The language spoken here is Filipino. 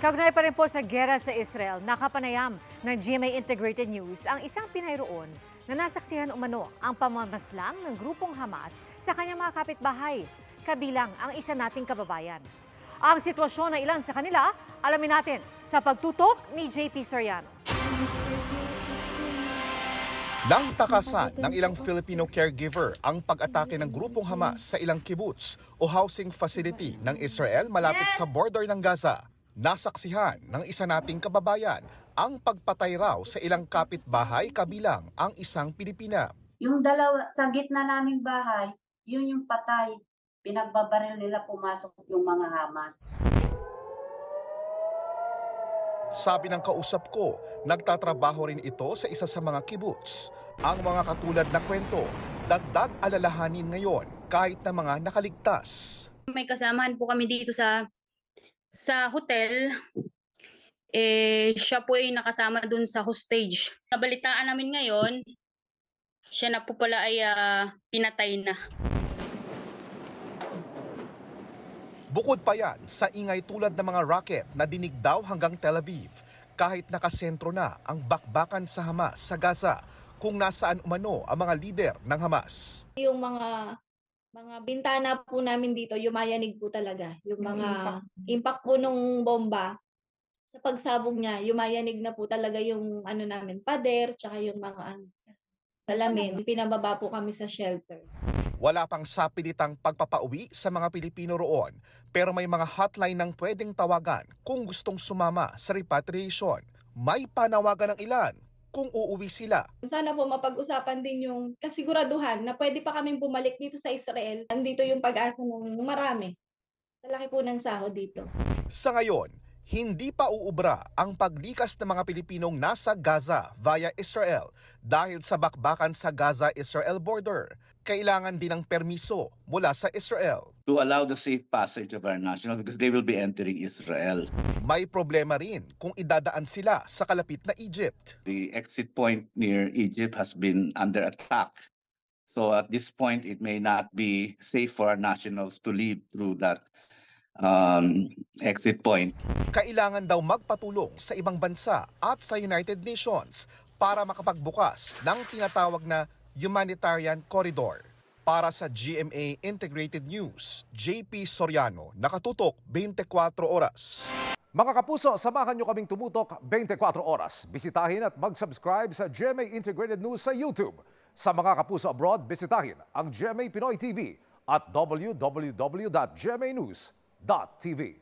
Kaugnay pa rin po sa gera sa Israel, nakapanayam ng GMA Integrated News ang isang Pinay roon na nasaksihan umano ang pamamaslang ng grupong Hamas sa kanyang mga kapitbahay, kabilang ang isa nating kababayan. Ang sitwasyon ng ilan sa kanila, alamin natin sa pagtutok ni JP Soriano. Nang takasan ng ilang Filipino caregiver ang pag-atake ng grupong Hamas sa ilang kibbutz o housing facility ng Israel malapit sa border ng Gaza. Nasaksihan ng isa nating kababayan ang pagpatay raw sa ilang kapitbahay kabilang ang isang Pilipina. Yung dalawa, sa gitna naming bahay, yun yung patay. Pinagbabaril nila pumasok yung mga Hamas. Sabi ng kausap ko, nagtatrabaho rin ito sa isa sa mga kibbutz. Ang mga katulad na kwento, dagdag alalahanin ngayon kahit na mga nakaligtas. May kasamahan po kami dito sa sa hotel. Eh, siya po ay nakasama dun sa hostage. Nabalitaan namin ngayon, siya na po pala ay ah, pinatay na. Bukod pa yan sa ingay tulad ng mga rocket na dinig daw hanggang Tel Aviv, kahit nakasentro na ang bakbakan sa Hamas sa Gaza kung nasaan umano ang mga lider ng Hamas. yung mga mga bintana po namin dito, yumayanig po talaga. Yung mga impact po nung bomba, sa pagsabog niya, yumayanig na po talaga yung ano namin, pader, tsaka yung mga ano, salamin. Pinababa po kami sa shelter. Wala pang sapilitang pagpapauwi sa mga Pilipino roon, pero may mga hotline ng pwedeng tawagan kung gustong sumama sa repatriation. May panawagan ng ilan kung uuwi sila. Sana po mapag-usapan din yung kasiguraduhan na pwede pa kaming bumalik dito sa Israel. Nandito yung pag-asa ng marami. Sa laki po ng sahod dito. Sa ngayon, hindi pa uubra ang paglikas ng mga Pilipinong nasa Gaza via Israel dahil sa bakbakan sa Gaza-Israel border. Kailangan din ng permiso mula sa Israel. to allow the safe passage of our national because they will be entering Israel. May problema rin kung idadaan sila sa kalapit na Egypt. The exit point near Egypt has been under attack. So at this point, it may not be safe for our nationals to leave through that um, exit point. Kailangan daw magpatulong sa ibang bansa at sa United Nations para makapagbukas ng tinatawag na humanitarian corridor. Para sa GMA Integrated News, JP Soriano, nakatutok 24 oras. Mga kapuso, samahan nyo kaming tumutok 24 oras. Bisitahin at mag-subscribe sa GMA Integrated News sa YouTube. Sa mga kapuso abroad, bisitahin ang GMA Pinoy TV at TV.